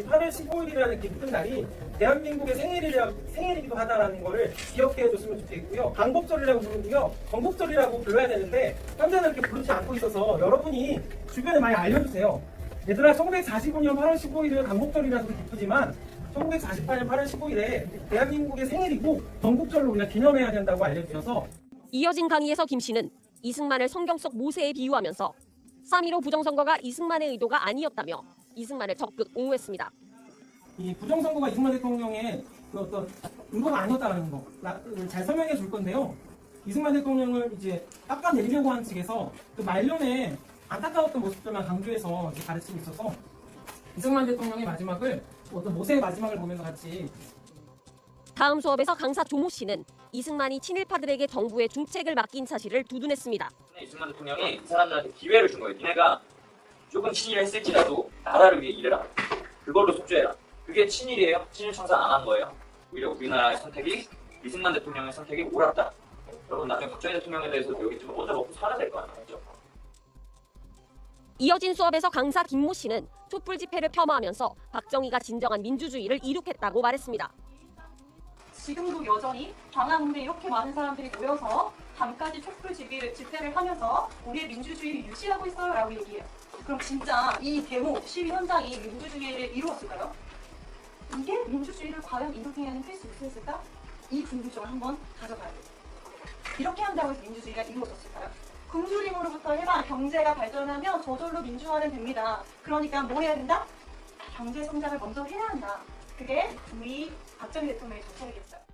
이 8월 15일이라는 기쁜 날이 대한민국의 생일이라, 생일이기도 하다라는 거를 기억해 줬으면 좋겠고요. 강복절이라고 부르고요. 건국절이라고 불러야 되는데 현재는 이렇게 부르지 않고 있어서 여러분이 주변에 많이 알려주세요. 얘들아 1945년 8월 15일은 강복절이라서 기쁘지만 1948년 8월 15일에 대한민국의 생일이고 건국절로 우리가 기념해야 된다고 알려주셔서 이어진 강의에서 김 씨는 이승만을 성경 속 모세에 비유하면서 3.15 부정선거가 이승만의 의도가 아니었다며 이승만을 적극 옹호했습니다. 이 부정선거가 이승만 대통령의 그 어떤 의도가 아니었다는 거를 잘 설명해 줄 건데요. 이승만 대통령을 이제 깎아내리려고 한 측에서 그 말년에 안타까웠던 모습들만 강조해서 이제 가르치고 있어서 이승만 대통령의 마지막을 어떤 모세의 마지막을 보면서 같이 다음 수업에서 강사 조모 씨는 이승만이 친일파들에게 정부의 중책을 맡긴 사실을 두둔했습니다. 이승만 대통령이 이 사람들한테 기회를 준 거예요. 니네가 조금 친일을 했을지라도 나라를 위해 일해라. 그걸로 속죄해라. 그게 친일이에요. 친일 청산 안 한 거예요. 오히려 우리나라의 선택이 이승만 대통령의 선택이 옳았다. 여러분 나중에 박정희 대통령에 대해서 여기 좀 먼저 먹고 살아야 될 거 아니죠? 이어진 수업에서 강사 김모 씨는 촛불 집회를 폄하하면서 박정희가 진정한 민주주의를 이룩했다고 말했습니다. 지금도 여전히 광화문에 이렇게 많은 사람들이 모여서 밤까지 촛불 집회를, 집회를 하면서 우리의 민주주의를 유지하고 있어요 라고 얘기해요. 그럼 진짜 이 데모, 시위 현장이 민주주의를 이루었을까요? 이게 민주주의를 과연 이루게 하는 필수 요소였을까? 이 궁금증을 한번 가져봐야 돼요. 이렇게 한다고 해서 민주주의가 이루어졌을까요? 굶주림으로부터 해봐 경제가 발전하면 저절로 민주화는 됩니다. 그러니까 뭐 해야 된다? 경제 성장을 먼저 해야 한다. 그게 우리 박정희 대통령의 정책이겠어요.